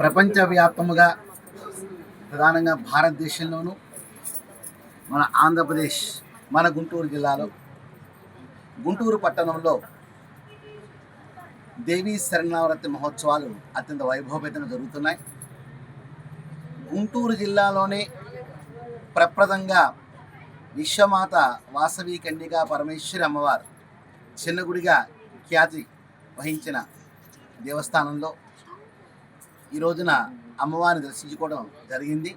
ప్రపంచవ్యాప్తముగా ప్రధానంగా భారతదేశంలోనూ మన ఆంధ్రప్రదేశ్ మన గుంటూరు జిల్లాలో గుంటూరు పట్టణంలో దేవీ శరణావరతి మహోత్సవాలు అత్యంత వైభవపేతంగా జరుగుతున్నాయి. గుంటూరు జిల్లాలోనే ప్రప్రదంగా విశ్వమాత వాసవి కన్యగా పరమేశ్వరి అమ్మవారు చిన్నగుడిగా ఖ్యాతి వహించిన దేవస్థానంలో ఈ రోజున అమ్మవారిని దర్శించుకోవడం జరిగింది.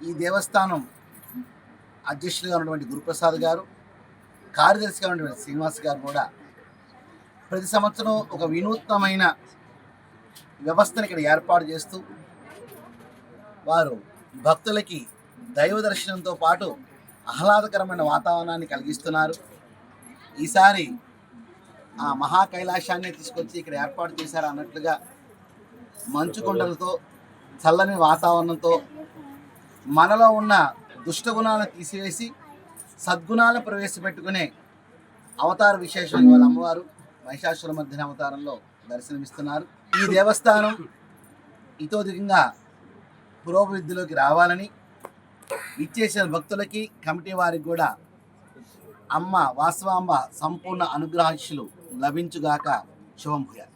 ఈ దేవస్థానం అధ్యక్షులుగా ఉన్నటువంటి గురుప్రసాద్ గారు కార్యదర్శిగా ఉన్నటువంటి శ్రీనివాస్ గారు కూడా ప్రతి సంవత్సరం ఒక వినూత్నమైన వ్యవస్థను ఇక్కడ ఏర్పాటు చేస్తూ వారు భక్తులకి దైవ దర్శనంతో పాటు ఆహ్లాదకరమైన వాతావరణాన్ని కలిగిస్తున్నారు. ఈసారి ఆ మహాకైలాసాన్ని తీసుకొచ్చి ఇక్కడ ఏర్పాటు చేశారు అన్నట్లుగా మంచు కొండలతో చల్లని వాతావరణంతో మనలో ఉన్న దుష్టగుణాలను తీసివేసి సద్గుణాలను ప్రవేశపెట్టుకునే అవతార విశేషం వాళ్ళ అమ్మవారు మహిషాసుర మధ్యన అవతారంలో దర్శనమిస్తున్నారు. ఈ దేవస్థానం ఇతోధికంగా పురోభివృద్ధిలోకి రావాలని ఇచ్చేసిన భక్తులకి కమిటీ వారికి కూడా అమ్మ వాసవాంబ సంపూర్ణ అనుగ్రహాక్షులు లభించుగాక శుభం భూయాలు